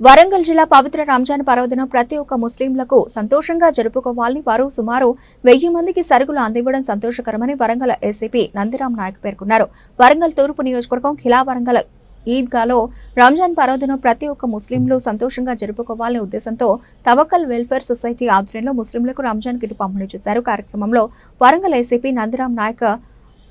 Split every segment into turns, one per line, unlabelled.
వరంగల్ జిల్లా పవిత్ర రంజాన్ పర్వదినం ప్రతి ఒక్క ముస్లింలకు సంతోషంగా జరుపుకోవాలని వారు సుమారు వెయ్యి మందికి సరుకులు అందివ్వడం సంతోషకరమని వరంగల్ ఏసీపీ నందిరాం నాయక్ పేర్కొన్నారు. వరంగల్ తూర్పు నియోజకవర్గం ఖిలా వరంగల్ ఈద్గాలో రంజాన్ పర్వదినం ప్రతి ఒక్క ముస్లింలు సంతోషంగా జరుపుకోవాలనే ఉద్దేశంతో తవకల్ వెల్ఫేర్ సొసైటీ ఆధ్వర్యంలో ముస్లింలకు రంజాన్ కిట్ పంపిణీ చేశారు. కార్యక్రమంలో వరంగల్ ఏసీపీ నందిరాం నాయక్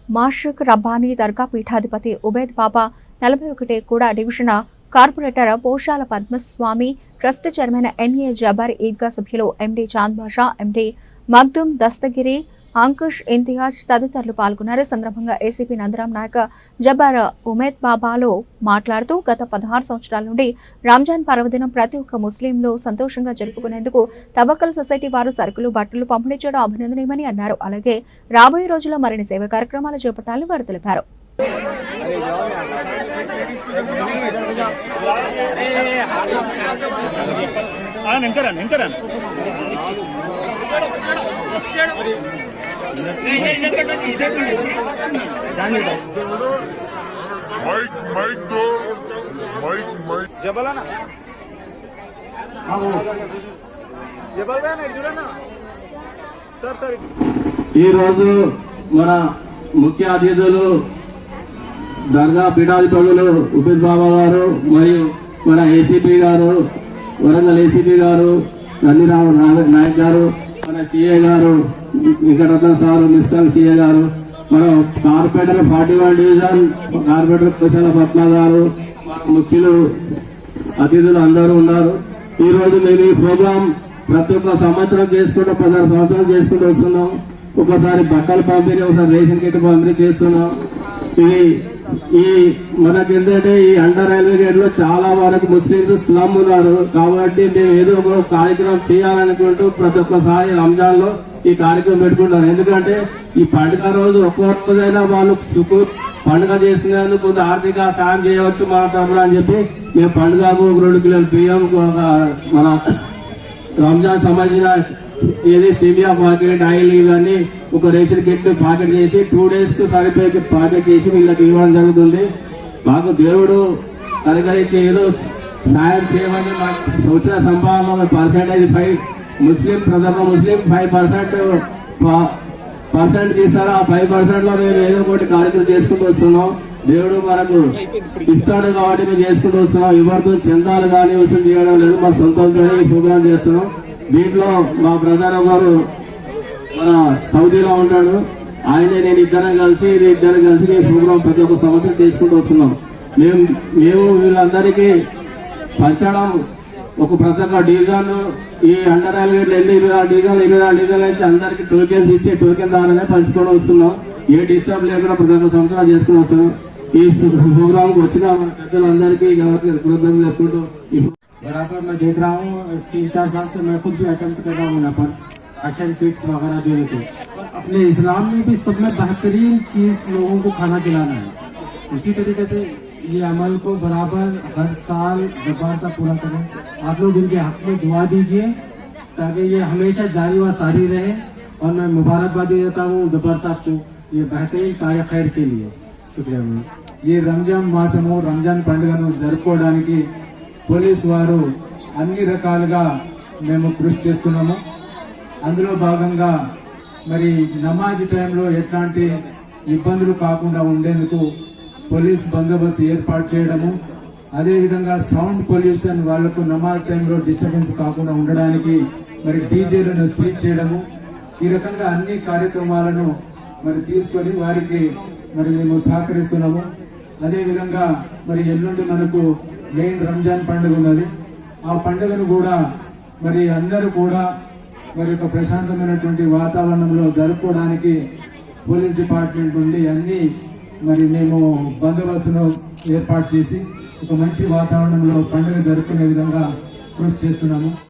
మాషిక్ రబ్బానీ దర్గా పీఠాధిపతి ఉబేద్ బాబా నలభై ఒకటి కూడా division corporator Poshala Padmaswamy trust chairman M A Jabbar Eidgah సభ్యులు ఎండి చాంద్ బాషా ఎండి మగ్దుమ్ దస్తగిరి అంకుష్ ఇంతియాజ్ తదితరులు పాల్గొన్నారు. సందర్భంగా ఏసీపీ నందరాం నాయక్ జబార్ ఉమేద్ బాబాలో మాట్లాడుతూ గత పదహారు సంవత్సరాల నుండి రంజాన్ పర్వదినం ప్రతి ఒక్క ముస్లింలు సంతోషంగా జరుపుకునేందుకు తబక్కల్ సొసైటీ వారు సరుకులు బట్టలు పంపిణీ చేయడం అభినందనీయమని అన్నారు. అలాగే రాబోయే రోజుల్లో మరిన్ని సేవా కార్యక్రమాలు చేపట్టాలని వారు తెలిపారు.
మైక్ మైక్
జబలానా?
ఈరోజు మన ముఖ్య అతిథులు దర్గా పీఠాధిపతులు ఉపేష్ బాబా గారు మరియు మన ఏసీపీ గారు వరంగల్ ఏసీపీ గారు నందిరావు నాయక్ గారు మన సిఏ గారు వెంకటరత్న సార్ మిస్టర్ సిఏ గారు మన corporator forty one division corporator Kushala Padma గారు ముఖ్యులు అతిథులు అందరూ ఉన్నారు. ఈరోజు మేము ఈ ప్రోగ్రాం ప్రతి ఒక్క సంవత్సరం చేసుకుంటూ పదహారు సంవత్సరాలు చేసుకుంటూ వస్తున్నాం. ఒకసారి బట్టలు పంపిణీ ఒకసారి రేషన్ కిట్ పంపిణీ చేస్తున్నాం. ఇది ఈ మనకి ఏంటంటే ఈ అండర్ రైల్వే గేట్లో చాలా వరకు ముస్లింస్ స్లమ్ ఉన్నారు. కాబట్టి మేము ఏదో ఒక కార్యక్రమం చేయాలనుకుంటూ ప్రతి ఒక్కసారి రంజాన్లో ఈ కార్యక్రమం పెట్టుకుంటారు. ఎందుకంటే ఈ పండుగ రోజు ఒక్కొక్కదైనా రోజైనా వాళ్ళు సుఖ పండుగ చేసినందుకు కొంత ఆర్థిక సాయం చేయవచ్చు మా తరఫున అని చెప్పి మేము పండుగకు రెండు కిలోల బియ్యం మన రంజాన్ సంబంధించిన ఏది సేమియా ప్యాకెట్ ఆయిల్ ఇవన్నీ ఒక రేషన్ కిట్ ప్యాకెట్ చేసి టూ డేస్కు సరిపోయే ప్యాకెట్ చేసి వీళ్ళకి ఇవ్వడం జరుగుతుంది. మాకు దేవుడు కనుకరించి ఏదో సాయం చేయమని మాకు వచ్చిన సంపాదన పర్సెంటేజ్ ఫైవ్ ముస్లిం ప్రధాన ముస్లిం ఫైవ్ పర్సెంట్ పర్సెంట్ తీస్తారో? ఆ ఫైవ్ పర్సెంట్లో మేము ఏదో ఒకటి కార్యక్రమం చేసుకుంటూ వస్తున్నాం. దేవుడు మనకు ఇస్తాడు కాబట్టి మేము చేసుకుంటూ వస్తున్నాం. ఎవరితో చందాలు కానీ వసూలు చేయడం లేదు. మా సొంతంతో ప్రోగ్రామ్ చేస్తున్నాం. దీంట్లో మా ప్రధాన గారు మన సౌదీలో ఉంటాడు. ఆయనే నేను ఇద్దరం కలిసి ఇద్దరం కలిసి ఈ ప్రతి ఒక్క సంవత్సరం తీసుకుంటూ వస్తున్నాం. మేము మేము వీళ్ళందరికీ పంచడం ఒక ప్రతి ఒక్క డివిజన్ ఈ అండర్ రైల్వే ఎన్ని ఇరవై ఆరు డివిజన్ ఇరవై ఆరు డివిజన్ అయితే అందరికీ టోకెన్స్ ఇచ్చి టోకెన్ ద్వారానే పంచుకోవడం వస్తున్నాం. ఏ డిస్టర్బ్ లేకుండా ప్రతి ఒక్క సంవత్సరం చేసుకుని వస్తున్నాం. ఈ ప్రోగ్రాంకి వచ్చిన మన పెద్దలందరికీ కృతజ్ఞత చెప్పుకుంటూ ఈ
यहाँ पर मैं देख रहा हूँ तीन चार साल से मैं खुद भी अटेम्प्ट कर रहा हूँ यहाँ पर राशन किट्स वगैरह देने के अपने इस्लाम में भी सब में बेहतरीन चीज लोगों को खाना खिलाना है इसी तरीके से ये अमल को बराबर हर साल जबार सा पूरा करें आप लोग इनके हक में दुआ दीजिए ताकि ये हमेशा जारी व सारी रहे और मैं मुबारकबाद देता हूँ जब्बार साहब को ये बेहतरीन कार्य खैर के लिए शुक्रिया मैम
ఈ రంజాన్ మాసము రంజాన్ పండుగను జరుపుకోవడానికి పోలీస్ వారు అన్ని రకాలుగా మేము కృషి చేస్తున్నాము. అందులో భాగంగా మరి నమాజ్ టైంలో ఎట్లాంటి ఇబ్బందులు కాకుండా ఉండేందుకు పోలీస్ బందోబస్తు ఏర్పాటు చేయడము అదేవిధంగా సౌండ్ పొల్యూషన్ వాళ్ళకు నమాజ్ టైంలో డిస్టర్బెన్స్ కాకుండా ఉండడానికి మరి డీజేలను సీజ్ చేయడము ఈ రకంగా అన్ని కార్యక్రమాలను మరి తీసుకొని వారికి మరి మేము సహకరిస్తున్నాము. అదేవిధంగా మరి ఎల్లుండి మనకు మెయిన్ రంజాన్ పండుగ ఉన్నది? ఆ పండుగను కూడా మరి అందరూ కూడా మరి ఒక ప్రశాంతమైనటువంటి వాతావరణంలో జరుపుకోవడానికి పోలీస్ డిపార్ట్మెంట్ నుండి అన్ని మరి మేము బందోబస్తును ఏర్పాటు చేసి ఒక మంచి వాతావరణంలో పండుగ జరుపుకునే విధంగా కృషి చేస్తున్నాము.